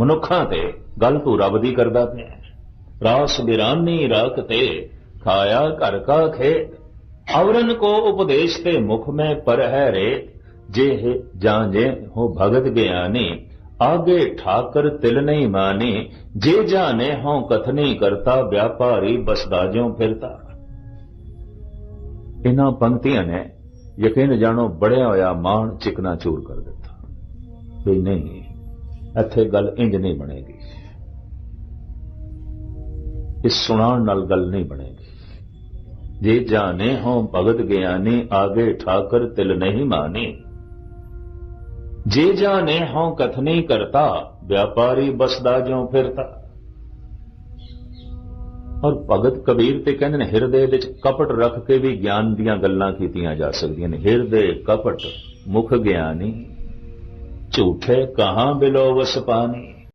ਮਨੁੱਖਾਂ ਤੇ ਗੱਲ ਤੂੰ ਰੱਬ ਦੀ ਕਰਦਾ ਪਿਆ। ਹੈ। ਰਾਸ ਬਿਰਾਨੀ ਰਾਖ ਤੇ ਖਾਇਆ ਘਰ ਕਾ ਖੇਤ। ਅਵਰਨ ਕੋ ਉਪਦੇਸ਼ ਤੇ ਮੁਖ ਮੈਂ ਪਰ ਹੈ ਰੇ ਜੇ ਜਾਂ ਜੇ ਹੋ ਭਗਤ ਗਿਆਨੀ, ਆਗੇ ਠਾਕਰ ਤਿਲ ਨਹੀਂ ਮਾਨੀ। ਜੇ ਜਾਣੇ ਹੋਂ ਕਥਨੀ ਕਰਤਾ, ਵਿਆਪਾਰੀ ਬਸਦਾ ਜਿਉ ਫਿਰਤਾ। ਇਹਨਾਂ ਪੰਕਤੀਆਂ ਨੇ ਯਕੀਨ ਜਾਣੋ, ਬੜਿਆ ਹੋਇਆ ਮਾਣ ਚਿਕਨਾ ਚੂਰ ਕਰ ਦਿੱਤਾ। ਵੀ ਨਹੀਂ ਇੱਥੇ ਗੱਲ ਇੰਜ ਨਹੀਂ ਬਣੇਗੀ। ਇਸ ਸੁਣਾਉਣ ਨਾਲ ਗੱਲ ਨਹੀਂ ਬਣੇਗੀ। ਜੇ ਜਾਣੇ ਹੋ, ਭਗਤ ਗਿਆਨੀ, ਆਗੇ ਠਾਕਰ, ਤਿਲ ਨਹੀਂ ਮਾਨੀ। ਜੇ ਜਾਣੇ ਹੋ, ਕਥਨੀ ਕਰਤਾ, ਵਿਆਪਾਰੀ ਬਸਦਾ ਜਿਉ ਫਿਰਤਾ। ਔਰ ਭਗਤ ਕਬੀਰ ਤੇ ਕਹਿੰਦੇ ਨੇ, ਹਿਰਦੇ ਵਿੱਚ ਕਪਟ ਰੱਖ ਕੇ ਵੀ ਗਿਆਨ ਦੀਆਂ ਗੱਲਾਂ ਕੀਤੀਆਂ ਜਾ ਸਕਦੀਆਂ ਨੇ। ਹਿਰਦੇ, ਕਪਟ, ਮੁਖ ਗਿਆਨੀ। ਝੂਠੇ ਕਹਾਂ ਬਿਲੋ ਵਸ ਪਾਨੀ